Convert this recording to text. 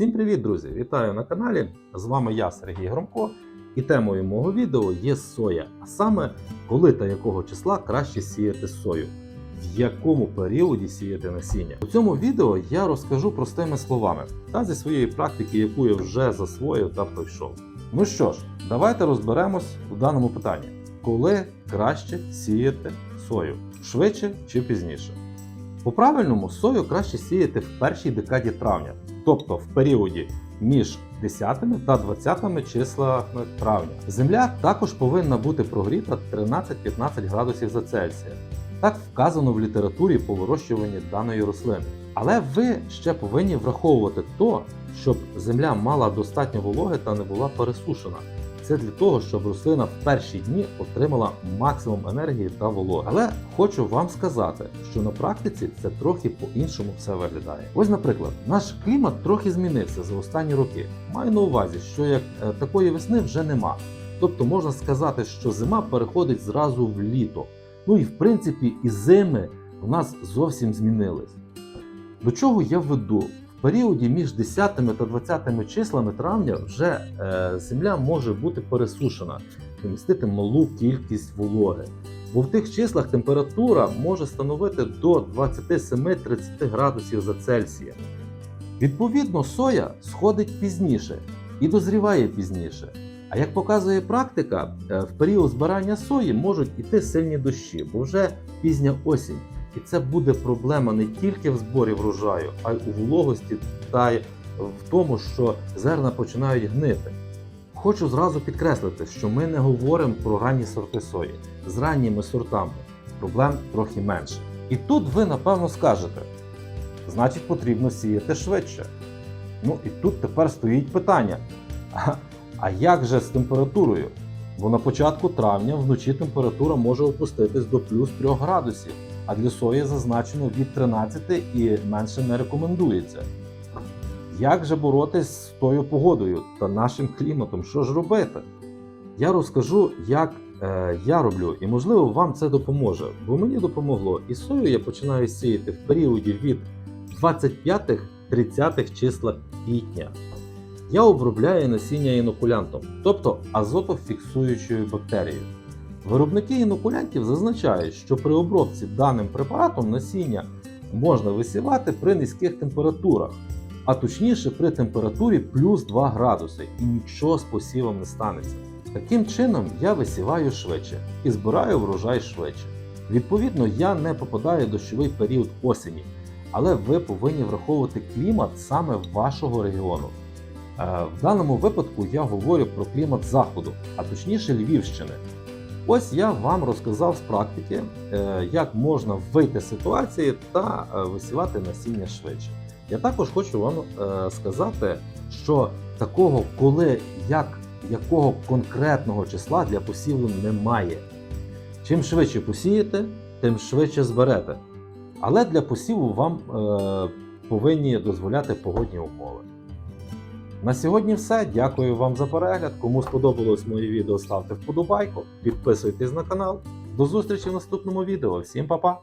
Всім привіт, друзі! Вітаю на каналі. З вами я, Сергій Громко, і темою мого відео є соя. А саме, коли та якого числа краще сіяти сою, в якому періоді сіяти насіння. У цьому відео я розкажу простими словами та зі своєї практики, яку я вже засвоїв та пройшов. Ну що ж, давайте розберемось у даному питанні. Коли краще сіяти сою? Швидше чи пізніше? По правильному сою краще сіяти в першій декаді травня, тобто в періоді між 10 та 20 числами травня. Земля також повинна бути прогріта 13-15 градусів за Цельсія. Так вказано в літературі по вирощуванні даної рослини. Але ви ще повинні враховувати то, щоб земля мала достатньо вологи та не була пересушена. Це для того, щоб рослина в перші дні отримала максимум енергії та вологи. Але хочу вам сказати, що на практиці це трохи по-іншому все виглядає. Ось, наприклад, наш клімат трохи змінився за останні роки. Маю на увазі, що як е, такої весни вже нема. Тобто можна сказати, що зима переходить зразу в літо. Ну і в принципі, і зими в нас зовсім змінились. До чого я веду? Періоді між 10 та 20 числами травня вже е, земля може бути пересушена і містити малу кількість вологи. Бо в тих числах температура може становити до 27-30 градусів за Цельсія. Відповідно, соя сходить пізніше і дозріває пізніше. А як показує практика, е, в період збирання сої можуть іти сильні дощі, бо вже пізня осінь. І це буде проблема не тільки в зборі врожаю, а й у вологості та й в тому, що зерна починають гнити. Хочу зразу підкреслити, що ми не говоримо про ранні сорти сої. З ранніми сортами проблем трохи менше. І тут ви напевно скажете: значить, потрібно сіяти швидше. Ну і тут тепер стоїть питання: а, а як же з температурою? Бо на початку травня вночі температура може опуститись до плюс 3 градусів, а для сої зазначено від 13 і менше не рекомендується. Як же боротись з тою погодою та нашим кліматом? Що ж робити? Я розкажу, як е, я роблю, і можливо вам це допоможе, бо мені допомогло. І сою я починаю сіяти в періоді від 25-30 числа квітня. Я обробляю насіння інокулянтом, тобто азотофіксуючою бактерією. Виробники інокулянтів зазначають, що при обробці даним препаратом насіння можна висівати при низьких температурах, а точніше при температурі плюс 2 градуси, і нічого з посівом не станеться. Таким чином я висіваю швидше і збираю врожай швидше. Відповідно, я не попадаю в дощовий період осені, але ви повинні враховувати клімат саме вашого регіону. Е, В даному випадку я говорю про клімат заходу, а точніше Львівщини. Ось я вам розказав з практики, е, як можна вийти з ситуації та е, висівати насіння швидше. Я також хочу вам е, сказати, що такого, коли як якого конкретного числа для посіву немає. Чим швидше посієте, тим швидше зберете. Але для посіву вам е, повинні дозволяти погодні умови. На сьогодні все. Дякую вам за перегляд. Кому сподобалось моє відео, ставте вподобайку, підписуйтесь на канал. До зустрічі в наступному відео. Всім па-па!